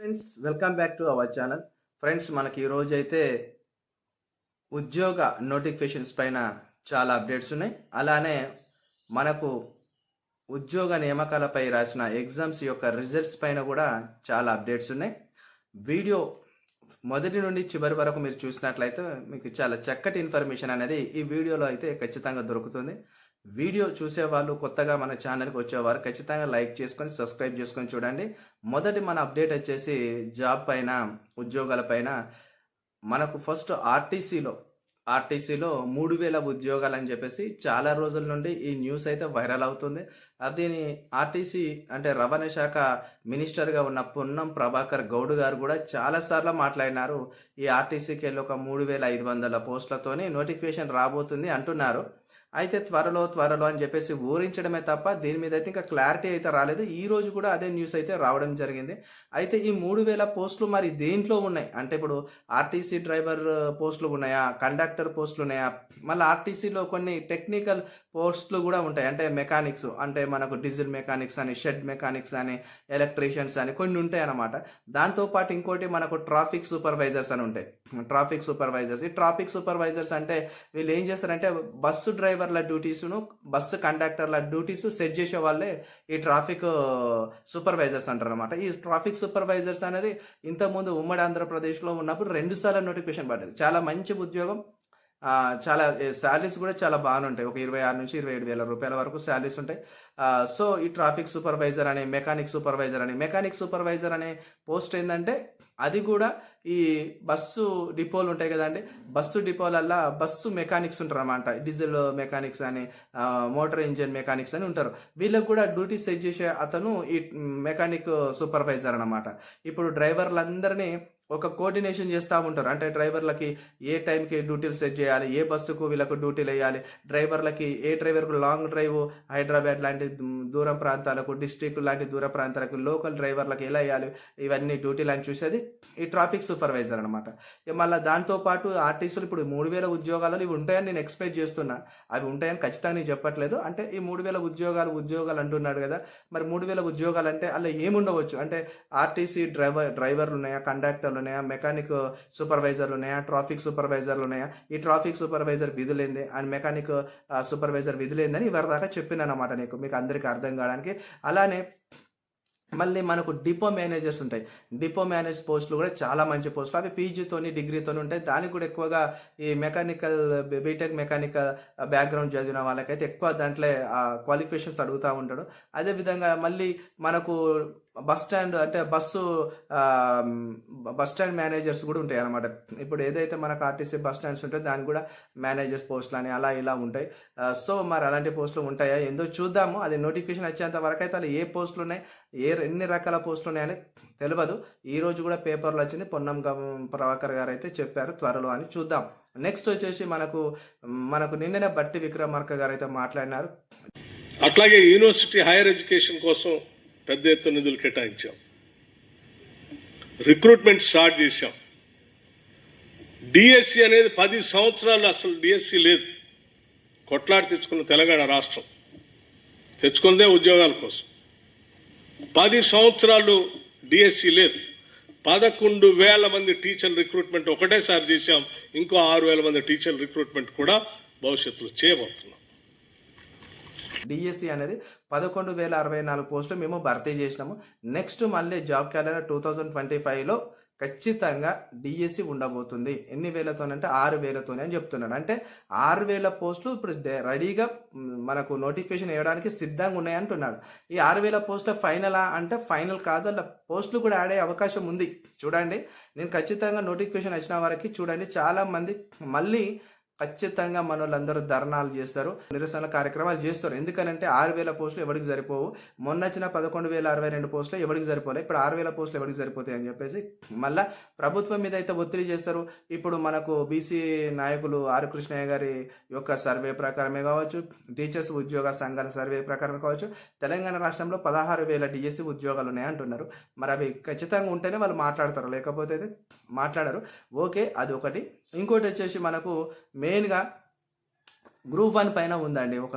Friends welcome back to our channel friends మనకి ఈరోజు అయితే ఉద్యోగ నోటిఫికేషన్స్ పైన చాలా అప్డేట్స్ ఉన్నాయి. అలానే మనకు ఉద్యోగ నియామకాలపై రాసిన ఎగ్జామ్స్ యొక్క రిజల్ట్స్ పైన కూడా చాలా అప్డేట్స్ ఉన్నాయి. వీడియో మొదటి నుండి చివరి వరకు మీరు చూసినట్లయితే మీకు చాలా చక్కటి ఇన్ఫర్మేషన్ అనేది ఈ వీడియోలో అయితే ఖచ్చితంగా దొరుకుతుంది. వీడియో చూసేవాళ్ళు కొత్తగా మన ఛానల్కి వచ్చేవారు ఖచ్చితంగా లైక్ చేసుకొని సబ్స్క్రైబ్ చేసుకొని చూడండి. మొదటి మన అప్డేట్ వచ్చేసి జాబ్ పైన ఉద్యోగాల పైన మనకు ఫస్ట్ ఆర్టీసీలో ఆర్టీసీలో మూడు వేల ఉద్యోగాలు అని చెప్పేసి చాలా రోజుల నుండి ఈ న్యూస్ అయితే వైరల్ అవుతుంది. అది ఆర్టీసీ అంటే రవాణా శాఖ మినిస్టర్గా ఉన్న పొన్నం ప్రభాకర్ గౌడ్ గారు కూడా చాలాసార్లు మాట్లాడినారు. ఈ ఆర్టీసీకి వెళ్ళి ఒక మూడు వేల ఐదు వందల పోస్టులతోని నోటిఫికేషన్ రాబోతుంది అంటున్నారు. అయితే త్వరలో త్వరలో అని చెప్పేసి ఊరించడమే తప్ప దీని మీద అయితే ఇంకా క్లారిటీ అయితే రాలేదు. ఈ రోజు కూడా అదే న్యూస్ అయితే రావడం జరిగింది. అయితే ఈ మూడు వేల పోస్టులు మరి దేంట్లో ఉన్నాయి? అంటే ఇప్పుడు ఆర్టీసీ డ్రైవర్ పోస్టులు ఉన్నాయా? కండక్టర్ పోస్టులు ఉన్నాయా? మళ్ళీ ఆర్టీసీలో కొన్ని టెక్నికల్ పోస్టులు కూడా ఉంటాయి. అంటే మెకానిక్స్ అంటే మనకు డీజిల్ మెకానిక్స్ అని షెడ్ మెకానిక్స్ అని ఎలక్ట్రీషియన్స్ అని కొన్ని ఉంటాయి అన్నమాట దాంతోపాటు ఇంకోటి మనకు ట్రాఫిక్ సూపర్వైజర్స్ అని ఉంటాయి. Traffic supervisors. ఈ ట్రాఫిక్ సూపర్వైజర్స్ అంటే వీళ్ళు ఏం చేస్తారంటే బస్సు డ్రైవర్ల డ్యూటీస్ను బస్సు కండక్టర్ల డ్యూటీస్ సెట్ చేసే వాళ్ళే ఈ ట్రాఫిక్ సూపర్వైజర్స్ అంటారు అనమాట ఈ ట్రాఫిక్ సూపర్వైజర్స్ అనేది ఇంతకుముందు ఉమ్మడి ఆంధ్రప్రదేశ్లో ఉన్నప్పుడు రెండు సార్లు నోటిఫికేషన్ పడ్డది. చాలా మంచి ఉద్యోగం చాలా శాలరీస్ కూడా చాలా బాగానే ఉంటాయి ఒక ఇరవై ఆరు నుంచి ఇరవై ఏడు వేల రూపాయల వరకు శాలరీస్ ఉంటాయి. సో ఈ ట్రాఫిక్ సూపర్వైజర్ అనే మెకానిక్ సూపర్వైజర్ అని మెకానిక్ సూపర్వైజర్ అనే పోస్ట్ ఏంటంటే అది కూడా ఈ బస్సు డిపోలు ఉంటాయి కదండి బస్సు డిపోలల్లా బస్సు మెకానిక్స్ ఉంటారు అన్నమాట డీజిల్ మెకానిక్స్ అని మోటార్ ఇంజిన్ మెకానిక్స్ అని ఉంటారు. వీళ్ళకి కూడా డ్యూటీ సెట్ చేసే అతను ఈ మెకానిక్ సూపర్వైజర్ అన్నమాట. ఇప్పుడు డ్రైవర్లందరినీ ఒక కోఆర్డినేషన్ చేస్తూ ఉంటారు. అంటే డ్రైవర్లకి ఏ టైంకి డ్యూటీలు సెట్ చేయాలి ఏ బస్సుకు వీళ్ళకు డ్యూటీలు వేయాలి డ్రైవర్లకి ఏ డ్రైవర్కు లాంగ్ డ్రైవ్ హైదరాబాద్ లాంటి దూరం ప్రాంతాలకు డిస్ట్రిక్ట్ లాంటి దూర ప్రాంతాలకు లోకల్ డ్రైవర్లకు ఎలా వేయాలి ఇవన్నీ డ్యూటీలు అని చూసేది ఈ ట్రాఫిక్ సూపర్వైజర్ అనమాట మళ్ళీ దాంతోపాటు ఆర్టీసీలు ఇప్పుడు మూడు వేల ఉద్యోగాలు ఇవి ఉంటాయని నేను ఎక్స్పెక్ట్ చేస్తున్నా. అవి ఉంటాయని ఖచ్చితంగా నేను చెప్పట్లేదు. అంటే ఈ మూడు వేల ఉద్యోగాలు ఉద్యోగాలు అంటున్నాడు కదా మరి మూడు వేల ఉద్యోగాలు అంటే అలా ఏముండవచ్చు? అంటే ఆర్టీసీ డ్రైవర్ డ్రైవర్లు ఉన్నాయా కండక్టర్లు ఉన్నాయా మెకానిక్ సూపర్వైజర్లు ఉన్నాయా ట్రాఫిక్ సూపర్వైజర్లు ఉన్నాయా? ఈ ట్రాఫిక్ సూపర్వైజర్ విధులేంది? అండ్ మెకానిక్ సూపర్వైజర్ విధులేందని ఇవరిదాకా చెప్పినాను అనమాట నీకు. మీకు అందరికీ అర్థం కావడానికి. అలానే మళ్ళీ మనకు డిపో మేనేజర్స్ ఉంటాయి. డిపో మేనేజ్ పోస్టులు కూడా చాలా మంచి పోస్టులు. అవి పీజీతోని డిగ్రీతోని ఉంటాయి. దానికి కూడా ఎక్కువగా ఈ మెకానికల్ బీటెక్ మెకానికల్ బ్యాక్గ్రౌండ్ చదివిన వాళ్ళకైతే ఎక్కువ దాంట్లో క్వాలిఫికేషన్స్ అడుగుతూ ఉంటాడు. అదేవిధంగా మళ్ళీ మనకు బస్ స్టాండ్ అంటే బస్సు బస్ స్టాండ్ మేనేజర్స్ కూడా ఉంటాయి అనమాట ఇప్పుడు ఏదైతే మనకు ఆర్టీసీ బస్ స్టాండ్స్ ఉంటాయో దానికి కూడా మేనేజర్స్ పోస్టులు అని అలా ఇలా ఉంటాయి. సో మరి అలాంటి పోస్టులు ఉంటాయా? ఏందో చూద్దాము. అది నోటిఫికేషన్ వచ్చేంత వరకు అయితే అలా ఏ పోస్టులు ఉన్నాయి ఏ ఎన్ని రకాల పోస్టులు ఉన్నాయని తెలియదు ఈ రోజు కూడా పేపర్లో వచ్చింది. పొన్నం ప్రభాకర్ గారు అయితే చెప్పారు త్వరలో అని చూద్దాం. నెక్స్ట్ వచ్చేసి మనకు మనకు నిన్ననే బట్టి విక్రమార్క గారు అయితే మాట్లాడినారు. అట్లాగే యూనివర్సిటీ హైయర్ ఎడ్యుకేషన్ కోసం పెద్ద ఎత్తున నిధులు కేటాయించాం. రిక్రూట్మెంట్ స్టార్ట్ చేశాం. డిఎస్సి అనేది పది సంవత్సరాలు అసలు డిఎస్సి లేదు. కొట్లాడి తెచ్చుకున్న తెలంగాణ రాష్ట్రం. తెచ్చుకుందే ఉద్యోగాల కోసం. పది సంవత్సరాలు డిఎస్సి లేదు. పదకొండు వేల మంది టీచర్ రిక్రూట్మెంట్ ఒకటేసారి చేశాం. ఇంకో ఆరు వేల మంది టీచర్ రిక్రూట్మెంట్ కూడా భవిష్యత్తులో చేయబోతున్నాం. డిఎస్సి అనేది పదకొండు వేల అరవై నాలుగు పోస్టులు మేము భర్తీ చేసినాము. నెక్స్ట్ మళ్ళీ job calendar two thousand twenty ఫైవ్లో ఖచ్చితంగా డిఎస్సి ఉండబోతుంది. ఎన్ని వేలతోనంటే ఆరు వేలతోనే అని చెప్తున్నాడు. అంటే ఆరు వేల పోస్టులు ఇప్పుడు డే- రెడీగా మనకు నోటిఫికేషన్ వేయడానికి సిద్ధంగా ఉన్నాయి అంటున్నాడు. ఈ ఆరు వేల పోస్టుల ఫైనలా అంటే ఫైనల్ కాదు అలా పోస్టులు కూడా ఆడే అవకాశం ఉంది. చూడండి. నేను ఖచ్చితంగా నోటిఫికేషన్ వచ్చిన వరకు చూడండి. చాలామంది మళ్ళీ ఖచ్చితంగా మన వాళ్ళందరూ ధర్నాలు చేస్తారు నిరసన కార్యక్రమాలు చేస్తారు. ఎందుకనంటే ఆరు వేల పోస్టులు ఎవరికి సరిపోవు? మొన్న వచ్చిన పదకొండు వేల అరవై రెండు పోస్టులు ఎవరికి సరిపోలే? ఇప్పుడు ఆరు వేల పోస్టులు ఎవరికి సరిపోతాయి అని చెప్పేసి మళ్ళా ప్రభుత్వం మీద అయితే ఒత్తిడి చేస్తారు. ఇప్పుడు మనకు బీసీ నాయకులు ఆర్ కృష్ణయ్య గారి యొక్క సర్వే ప్రకారమే కావచ్చు టీచర్స్ ఉద్యోగ సంఘాల సర్వే ప్రకారం కావచ్చు తెలంగాణ రాష్ట్రంలో పదహారు వేల డిఎస్సి ఉద్యోగాలు ఉన్నాయి అంటున్నారు. మరి అవి ఖచ్చితంగా ఉంటేనే వాళ్ళు మాట్లాడతారు లేకపోతే అయితే మాట్లాడరు. ఓకే అది ఒకటి ఇంకోటి వచ్చేసి మనకు మెయిన్గా గ్రూప్ వన్ పైన ఉందండి. ఒక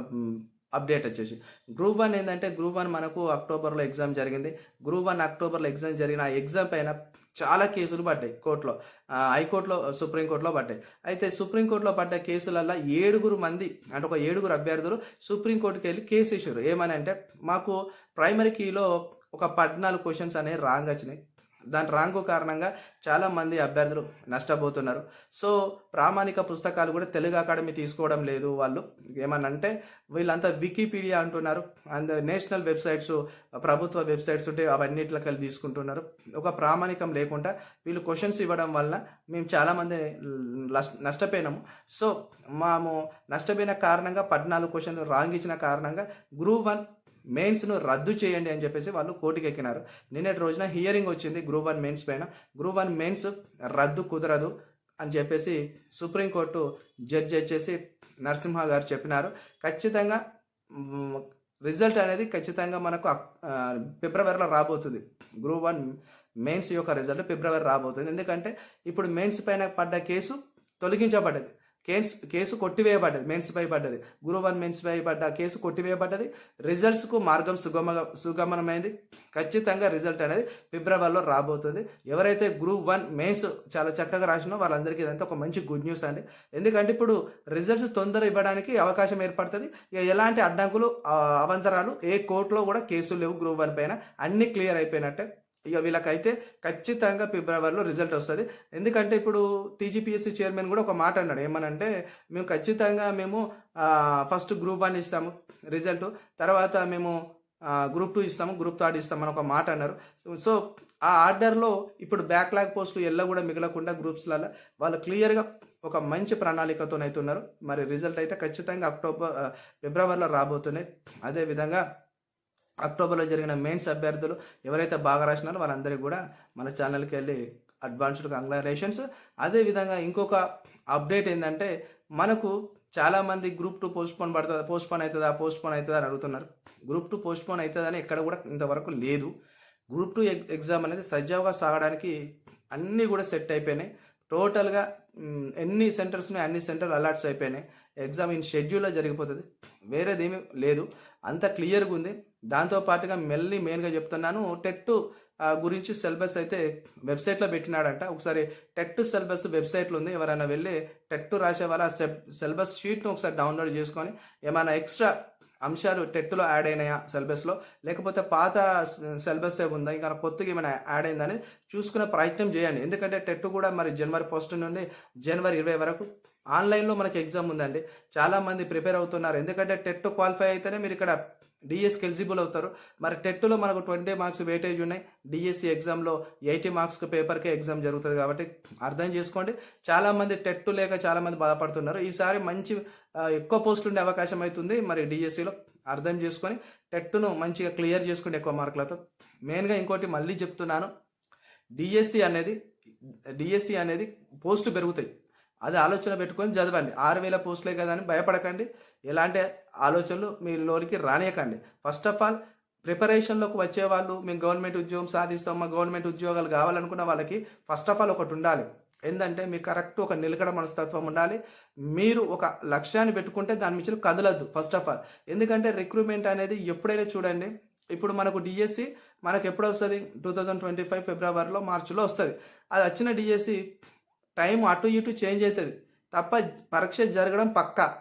అప్డేట్ వచ్చేసి. గ్రూప్ వన్ ఏంటంటే గ్రూప్ వన్ మనకు అక్టోబర్లో ఎగ్జామ్ జరిగింది. గ్రూప్ వన్ అక్టోబర్లో ఎగ్జామ్ జరిగిన ఆ ఎగ్జామ్ పైన చాలా కేసులు పడ్డాయి కోర్టులో. హైకోర్టులో సుప్రీంకోర్టులో పడ్డాయి. అయితే సుప్రీంకోర్టులో పడ్డ కేసులల్లో ఏడుగురు మంది అంటే ఒక ఏడుగురు అభ్యర్థులు సుప్రీంకోర్టుకి వెళ్ళి కేసు ఇచ్చారు ఏమని అంటే మాకు ప్రైమరీ కీలో ఒక పద్నాలుగు క్వశ్చన్స్ అనేవి రాంగ్ వచ్చినాయి. దాని ర్యాంకు కారణంగా చాలామంది అభ్యర్థులు నష్టపోతున్నారు. సో ప్రామాణిక పుస్తకాలు కూడా తెలుగు అకాడమీ తీసుకోవడం లేదు వాళ్ళు. ఏమనంటే వీళ్ళంతా వికీపీడియా అంటున్నారు. అండ్ నేషనల్ వెబ్సైట్స్ ప్రభుత్వ వెబ్సైట్స్ ఉంటే అవన్నిటిలోకి వెళ్ళి తీసుకుంటున్నారు. ఒక ప్రామాణికం లేకుండా వీళ్ళు క్వశ్చన్స్ ఇవ్వడం వల్ల మేము చాలామంది నష్ట- నష్టపోయినాము. సో మాము నష్టపోయిన కారణంగా పద్నాలుగు క్వశ్చన్లు రాంగ్ ఇచ్చిన కారణంగా గ్రూప్ వన్ మెయిన్స్ను రద్దు చేయండి అని చెప్పేసి వాళ్ళు కోర్టుకి ఎక్కినారు నిన్నటి రోజున హియరింగ్ వచ్చింది గ్రూప్ వన్ మెయిన్స్ పైన. గ్రూప్ వన్ మెయిన్స్ రద్దు కుదరదు అని చెప్పేసి సుప్రీంకోర్టు జడ్జి వచ్చేసి నరసింహ గారు చెప్పినారు. ఖచ్చితంగా రిజల్ట్ అనేది ఖచ్చితంగా మనకు ఫిబ్రవరిలో రాబోతుంది. గ్రూప్ వన్ మెయిన్స్ యొక్క రిజల్ట్ ఫిబ్రవరి రాబోతుంది. ఎందుకంటే ఇప్పుడు మెయిన్స్ పైన పడ్డ కేసు తొలగించబడ్డది. కేసు కేసు కొట్టివేయబడ్డది మెయిన్స్ పై పడ్డది. గ్రూప్ వన్ పడ్డ కేసు కొట్టివేయబడ్డది. రిజల్ట్స్కు మార్గం సుగమ సుగమనమైంది. ఖచ్చితంగా రిజల్ట్ అనేది ఫిబ్రవరిలో రాబోతుంది. ఎవరైతే గ్రూప్ వన్ మెయిన్స్ చాలా చక్కగా రాసినో వాళ్ళందరికీ ఇదంతా ఒక మంచి గుడ్ న్యూస్ అండి. ఎందుకంటే ఇప్పుడు రిజల్ట్స్ తొందర ఇవ్వడానికి అవకాశం ఏర్పడుతుంది. ఇక ఎలాంటి అడ్డంకులు అవంతరాలు ఏ కోర్టులో కూడా కేసులు లేవు గ్రూప్ వన్ పైన. అన్ని క్లియర్ అయిపోయినట్టే. ఇక వీళ్ళకైతే ఖచ్చితంగా ఫిబ్రవరిలో రిజల్ట్ వస్తుంది. ఎందుకంటే ఇప్పుడు టీజీపీఎస్సీ చైర్మన్ కూడా ఒక మాట అన్నాడు. ఏమనంటే మేము ఖచ్చితంగా మేము ఫస్ట్ గ్రూప్ వన్ ఇస్తాము రిజల్ట్. తర్వాత మేము గ్రూప్ టూ ఇస్తాము గ్రూప్ థర్డ్ ఇస్తామని ఒక మాట అన్నారు. సో ఆ ఆర్డర్లో ఇప్పుడు బ్యాక్లాగ్ పోస్టులు ఎల్ల కూడా మిగలకుండా గ్రూప్స్లలో వాళ్ళు క్లియర్గా ఒక మంచి ప్రణాళికతో ఉన్నారు. మరి రిజల్ట్ అయితే ఖచ్చితంగా అక్టోబర్ ఫిబ్రవరిలో రాబోతున్నాయి. అదేవిధంగా అక్టోబర్లో జరిగిన మెయిన్స్ అభ్యర్థులు ఎవరైతే బాగా రాసినారో వాళ్ళందరికీ కూడా మన ఛానల్కి వెళ్ళి అడ్వాన్స్డ్ కంగ్రాచులేషన్స్ అదేవిధంగా ఇంకొక అప్డేట్ ఏంటంటే మనకు చాలామంది గ్రూప్ టూ పోస్ట్ పోన్ పడుతుందా పోస్ట్ పోన్ అవుతుందా పోస్ట్ పోన్ అవుతుందా అని అడుగుతున్నారు. గ్రూప్ టూ పోస్ట్ పోన్ అవుతుందని ఎక్కడ కూడా ఇంతవరకు లేదు. గ్రూప్ టూ ఎగ్జామ్ అనేది సజావుగా సాగడానికి అన్నీ కూడా సెట్ అయిపోయినాయి. టోటల్గా ఎన్ని సెంటర్స్ ఉన్నాయి అన్ని సెంటర్లు అలర్ట్స్ అయిపోయినాయి. ఎగ్జామ్ ఇన్ షెడ్యూల్లో జరిగిపోతుంది. వేరేది ఏమీ లేదు. అంత క్లియర్గా ఉంది. దాంతో పాటుగా మెల్లి మెయిన్గా చెప్తున్నాను టెట్ గురించి సిలబస్ అయితే వెబ్సైట్లో పెట్టినాడంట. ఒకసారి టెట్ సిలబస్ వెబ్సైట్లో ఉంది. ఎవరైనా వెళ్ళి టెట్ రాసే వాళ్ళ సిలబస్ షీట్ను ఒకసారి డౌన్లోడ్ చేసుకొని ఏమైనా ఎక్స్ట్రా అంశాలు టెట్లో యాడ్ అయినాయా సిలబస్లో? లేకపోతే పాత సిలబస్ ఉందా? ఇంకా కొత్తగా ఏమైనా యాడ్ అయిందని చూసుకునే ప్రయత్నం చేయండి. ఎందుకంటే టెట్ కూడా మరి జనవరి ఫస్ట్ నుండి జనవరి ఇరవై వరకు ఆన్లైన్లో మనకి ఎగ్జామ్ ఉందండి. చాలామంది ప్రిపేర్ అవుతున్నారు. ఎందుకంటే టెట్ క్వాలిఫై అయితేనే మీరు ఇక్కడ డిఎస్కి ఎలిజిబుల్ అవుతారు. మరి టెట్లో మనకు ట్వంటీ మార్క్స్ వెయిటేజ్ ఉన్నాయి. డిఎస్సి ఎగ్జామ్లో ఎయిటీ మార్క్స్ పేపర్కే ఎగ్జామ్ జరుగుతుంది కాబట్టి అర్థం చేసుకోండి. చాలామంది టెట్ లేక చాలామంది బాధపడుతున్నారు. ఈసారి మంచి ఎక్కువ పోస్టులు ఉండే అవకాశం అవుతుంది. మరి డిఎస్సిలో అర్థం చేసుకొని టెట్ను మంచిగా క్లియర్ చేసుకోండి ఎక్కువ మార్కులతో. మెయిన్గా ఇంకోటి మళ్ళీ చెప్తున్నాను. డిఎస్సి అనేది డిఎస్సి అనేది పోస్టులు పెరుగుతాయి. అది ఆలోచన పెట్టుకొని చదవండి. ఆరు వేల పోస్టులే కదా అని భయపడకండి. ఎలాంటి ఆలోచనలు మీ లోనికి రానియకండి. ఫస్ట్ ఆఫ్ ఆల్ ప్రిపరేషన్లోకి వచ్చే వాళ్ళు మేము గవర్నమెంట్ ఉద్యోగం సాధిస్తాం మా గవర్నమెంట్ ఉద్యోగాలు కావాలనుకున్న వాళ్ళకి ఫస్ట్ ఆఫ్ ఆల్ ఒకటి ఉండాలి. ఏంటంటే మీకు కరెక్ట్ ఒక నిలకడ మనస్తత్వం ఉండాలి. మీరు ఒక లక్ష్యాన్ని పెట్టుకుంటే దాని మించి కదలద్దు ఫస్ట్ ఆఫ్ ఆల్ ఎందుకంటే రిక్రూట్మెంట్ అనేది ఎప్పుడైనా చూడండి ఇప్పుడు మనకు డిఎస్సి మనకు ఎప్పుడు వస్తుంది టూ థౌజండ్ ట్వంటీ ఫైవ్ ఫిబ్రవరిలో మార్చిలో వస్తుంది. అది వచ్చిన డిఎస్సి టైం అటు ఇటు చేంజ్ అవుతుంది. తప్ప పరీక్ష జరగడం పక్కా.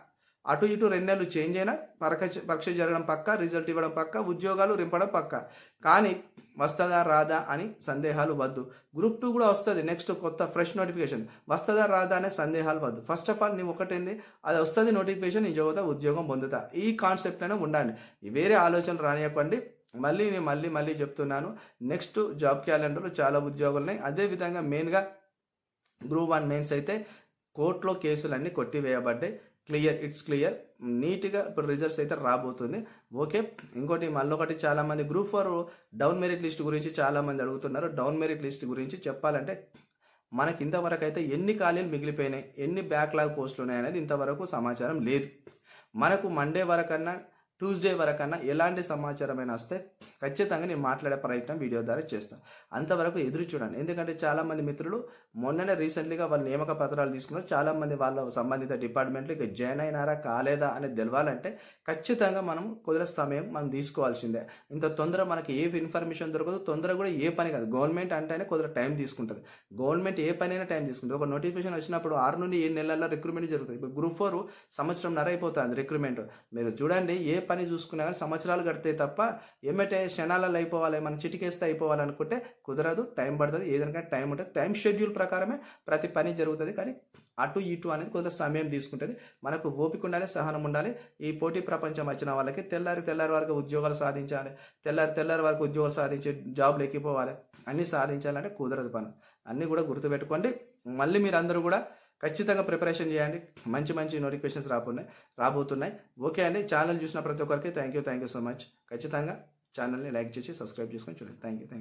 అటు ఇటు రెండు నెలలు చేంజ్ అయినా పరీక్ష పరీక్ష జరగడం పక్క రిజల్ట్ ఇవ్వడం పక్క ఉద్యోగాలు రింపడం పక్క. కానీ వస్తుందా రాదా అని సందేహాలు వద్దు. గ్రూప్ టూ కూడా వస్తుంది. నెక్స్ట్ కొత్త ఫ్రెష్ నోటిఫికేషన్. వస్తుందా రాదా అనే సందేహాలు వద్దు. ఫస్ట్ ఆఫ్ ఆల్ నీ ఒకటేంది? అది వస్తుంది నోటిఫికేషన్ నీ చదువుతా ఉద్యోగం పొందుతా. ఈ కాన్సెప్ట్ అయినా ఉండాలి. వేరే ఆలోచనలు రానియకండి. మళ్ళీ నేను మళ్ళీ మళ్ళీ చెప్తున్నాను. నెక్స్ట్ జాబ్ క్యాలెండర్లో చాలా ఉద్యోగాలు ఉన్నాయి. అదేవిధంగా మెయిన్గా గ్రూప్ వన్ మెయిన్స్ అయితే కోర్టులో కేసులన్నీ కొట్టివేయబడ్డాయి. క్లియర్ ఇట్స్ క్లియర్ నీట్గా ఇప్పుడు రిజల్ట్స్ అయితే రాబోతుంది. ఓకే ఇంకోటి మళ్ళీ ఒకటి చాలామంది group four down merit list గురించి చాలామంది అడుగుతున్నారు. డౌన్ మెరిట్ లిస్ట్ గురించి చెప్పాలంటే మనకి ఇంతవరకు అయితే ఎన్ని ఖాళీలు మిగిలిపోయినాయి? ఎన్ని బ్యాక్లాగ్ పోస్టులు ఉన్నాయి అనేది ఇంతవరకు సమాచారం లేదు. మనకు మండే వరకన్నా ట్యూస్డే వరకన్నా ఎలాంటి సమాచారమైనా వస్తే ఖచ్చితంగా నేను మాట్లాడే ప్రయత్నం వీడియో ద్వారా చేస్తాను అంతవరకు ఎదురు చూడండి. ఎందుకంటే చాలామంది మిత్రులు మొన్ననే రీసెంట్లీగా వాళ్ళు నియామక పత్రాలు తీసుకున్నారు. చాలామంది వాళ్ళ సంబంధిత డిపార్ట్మెంట్లో ఇక జాయిన్ అయినారా కాలేదా అనేది తెలవాలంటే ఖచ్చితంగా మనం కొద్దిగా సమయం మనం తీసుకోవాల్సిందే. ఇంత తొందర మనకి ఏ ఇన్ఫర్మేషన్ దొరకదు తొందర కూడా ఏ పని కాదు. గవర్నమెంట్ అంటేనే కొద్దిగా టైం తీసుకుంటుంది. గవర్నమెంట్ ఏ పని అయినా టైం తీసుకుంటుంది. ఒక నోటిఫికేషన్ వచ్చినప్పుడు ఆరు నుండి ఏడు నెలల్లో రిక్రూట్మెంట్ జరుగుతుంది. ఇప్పుడు గ్రూప్ ఫోర్ సంవత్సరం నర అయిపోతుంది రిక్రూట్మెంట్. మీరు చూడండి ఏ పని చూసుకున్నా కానీ సంవత్సరాలు గడితే తప్ప ఏమంటే క్షణాలలో అయిపోవాలి మనం చిటికేస్తే అయిపోవాలి అనుకుంటే కుదరదు టైం పడుతుంది. ఏదైనా టైం ఉంటుంది. టైం షెడ్యూల్ ప్రకారమే ప్రతి పని జరుగుతుంది. కానీ అటు ఇటు అనేది కొంత సమయం తీసుకుంటుంది. మనకు ఓపిక ఉండాలి సహనం ఉండాలి. ఈ పోటీ ప్రపంచం వచ్చిన వాళ్ళకి తెల్లారి తెల్లారి వరకు ఉద్యోగాలు సాధించాలి. తెల్లారి తెల్లారి వరకు ఉద్యోగాలు సాధించి జాబ్లు ఎక్కిపోవాలి. అన్నీ సాధించాలంటే కుదరదు పని. అన్నీ కూడా గుర్తుపెట్టుకోండి. మళ్ళీ మీరు అందరూ కూడా ఖచ్చితంగా ప్రిపరేషన్ చేయండి. మంచి మంచి నోటిఫికేషన్స్ రాబోతున్నాయి రాబోతున్నాయి. ఓకే అండి. ఛానల్ చూసిన ప్రతి ఒక్కరికి thank you thank you so much ఖచ్చితంగా ఛానల్ని లైక్ చేసి సబ్స్క్రైబ్ చేసుకొని చూడండి. Thank you thank